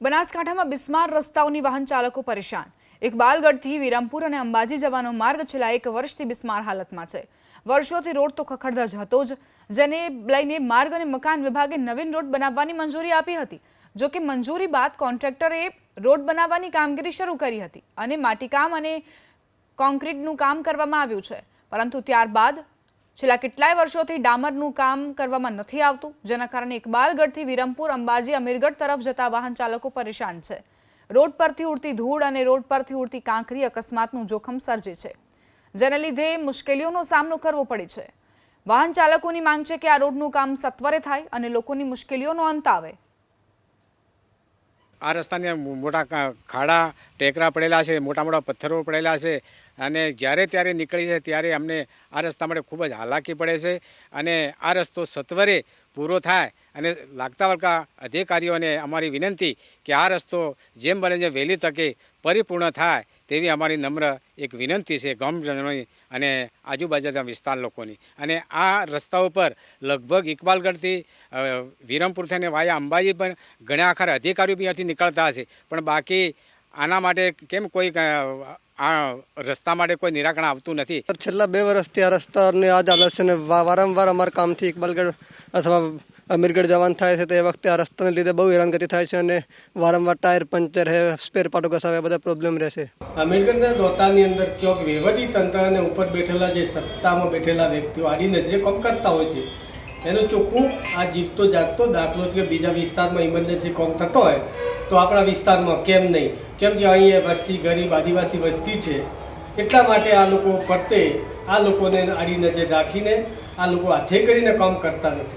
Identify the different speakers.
Speaker 1: બનાસકાંઠામાં બિસ્માર રસ્તાઓની વાહન ચાલકો પરેશાન. ઇકબાલગઢથી વિરમપુર અને અંબાજી જવાનો માર્ગ છેલ્લા એક વર્ષથી બિસ્માર હાલતમાં છે. વર્ષોથી રોડ તો ખખડધજ હતો જ, જેને લઈને માર્ગ અને મકાન વિભાગે નવીન રોડ બનાવવાની મંજૂરી આપી હતી. જો કે મંજૂરી બાદ કોન્ટ્રાક્ટરે રોડ બનાવવાની કામગીરી શરૂ કરી હતી અને માટીકામ અને કોન્ક્રીટનું કામ કરવામાં આવ્યું છે. પરંતુ ત્યારબાદ છેલ્લા કેટલાય વર્ષોથી ડામરનું કામ કરવામાં નથી આવતું, જેના કારણે ઇકબાલગઢથી વિરમપુર, અંબાજી, અમીરગઢ તરફ જતા વાહન ચાલકો પરેશાન છે. રોડ પરથી ઉડતી ધૂળ અને રોડ પરથી ઉડતી કાંકરી અકસ્માતનું જોખમ સર્જે છે, જેને લીધે મુશ્કેલીઓનો સામનો કરવો પડે છે. વાહન ચાલકોની માંગ છે કે આ રોડનું કામ સત્વરે થાય અને લોકોની મુશ્કેલીઓનો અંત આવે.
Speaker 2: આ રસ્તાને મોટા ખાડા, ટેકરા પડેલા છે, મોટા મોટા પથ્થરો પડેલા છે અને જ્યારે ત્યારે નીકળી છે ત્યારે અમને આ રસ્તા માટે ખૂબ જ હાલાકી પડે છે અને આ રસ્તો સત્વરે પૂરો થાય અને લાગતા વળગતા અધિકારીઓને અમારી વિનંતી કે આ રસ્તો જેમ બને છે વહેલી તકે પરિપૂર્ણ થાય તેવી અમારી નમ્ર એક વિનંતી છે ગામજનોની અને આજુબાજુના વિસ્તાર લોકોની. અને આ રસ્તા ઉપર લગભગ ઇકબાલગઢથી વિરમપુર થઈને વાયા અંબાજી પણ ઘણા આખર અધિકારીઓ બી અહીંથી નીકળતા હશે. પણ બાકી આના માટે કેમ કોઈ આ રસ્તા માટે કોઈ નિરાકરણ આવતું નથી?
Speaker 3: છેલ્લા બે વર્ષથી આ રસ્તાને આ ચાલે છે ને વારંવાર અમારા કામથી ઇકબાલગઢ અથવા અમીરગઢ જવાનું થાય છે તે વખતે આ રસ્તાને લીધે બહુ હેરાનગતિ થાય છે અને વારંવાર ટાયર પંચર હે સ્પેર પાર્ટો ઘસાવે બધા પ્રોબ્લેમ રહેશે.
Speaker 4: અમીરગઢના દોતાની અંદર ક્યાંક વહીવટી તંત્ર અને ઉપર બેઠેલા જે સત્તામાં બેઠેલા વ્યક્તિઓ આડી નજરે કોમ કરતા હોય છે. એનું ચોખ્ખું આ જીવતો જાગતો દાખલો છે કે બીજા વિસ્તારમાં ઇમરજન્સી કોમ થતો હોય, તો આપણા વિસ્તારમાં કેમ નહીં? કેમ કે અહીંયા વસ્તી ગરીબ આદિવાસી વસ્તી છે. એટલા માટે આ લોકો ફરતે, આ લોકોને આડી નજર રાખીને, આ લોકો હાથે કરીને કામ કરતા નથી.